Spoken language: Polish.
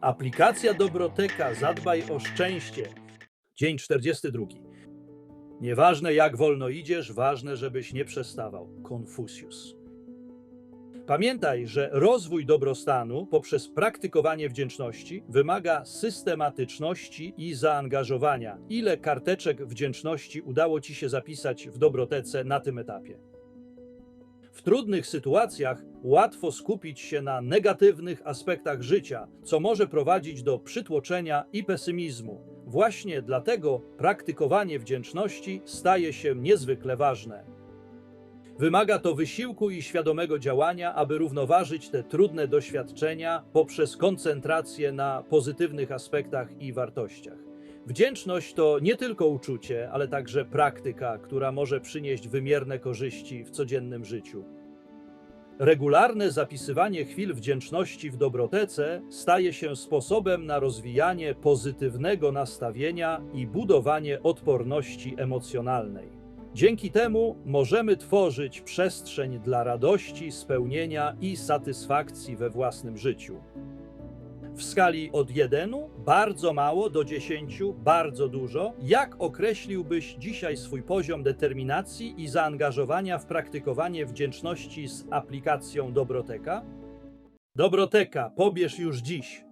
Aplikacja Dobroteka Zadbaj o szczęście. Dzień 42. Nieważne jak wolno idziesz, ważne, żebyś nie przestawał. Konfucjusz. Pamiętaj, że rozwój dobrostanu poprzez praktykowanie wdzięczności wymaga systematyczności i zaangażowania. Ile karteczek wdzięczności udało Ci się zapisać w dobrotece na tym etapie? W trudnych sytuacjach łatwo skupić się na negatywnych aspektach życia, co może prowadzić do przytłoczenia i pesymizmu. Właśnie dlatego praktykowanie wdzięczności staje się niezwykle ważne. Wymaga to wysiłku i świadomego działania, aby równoważyć te trudne doświadczenia poprzez koncentrację na pozytywnych aspektach i wartościach. Wdzięczność to nie tylko uczucie, ale także praktyka, która może przynieść wymierne korzyści w codziennym życiu. Regularne zapisywanie chwil wdzięczności w dobrotece staje się sposobem na rozwijanie pozytywnego nastawienia i budowanie odporności emocjonalnej. Dzięki temu możemy tworzyć przestrzeń dla radości, spełnienia i satysfakcji we własnym życiu. W skali od 1 bardzo mało do 10 bardzo dużo, jak określiłbyś dzisiaj swój poziom determinacji i zaangażowania w praktykowanie wdzięczności z aplikacją Dobroteka? Dobroteka, pobierz już dziś.